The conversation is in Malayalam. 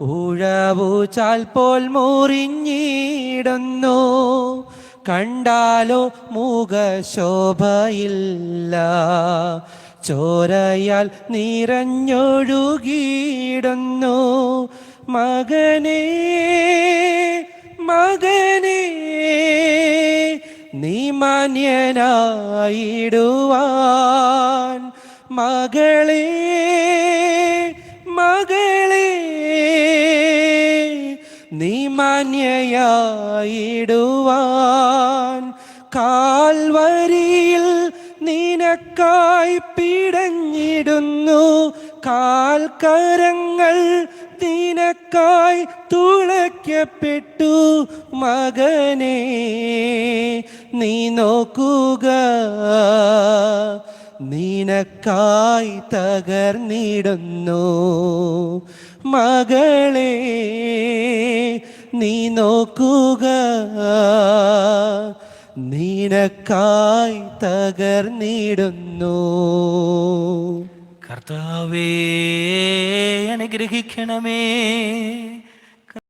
ഉഴവുചാൽ പോൽ മുറിഞ്ഞിടുന്നു. കണ്ടാലോ മുഖശോഭയില്ല ചോരയാൽ നിറഞ്ഞൊഴുകിയിടുന്നു. മകനേ മകനേ നീ മാന്യനായിടുവാൻ. മകളേ മകളേ നീ മാന്യയായിടുവാൻ കാൽവരിയിൽ നിനക്കായി പിടഞ്ഞിടുന്നു. കാൽക്കരങ്ങൾ നിനക്കായി തുളയ്ക്കപ്പെട്ടു. മകനെ നീ നോക്കുക. നിനക്കായി തകർന്നിടുന്നു. മകളെ നീ നോക്കുക. നിനക്കായി തകർന്നിടുന്നു. കർത്താവേ അനുഗ്രഹിക്കണമേ.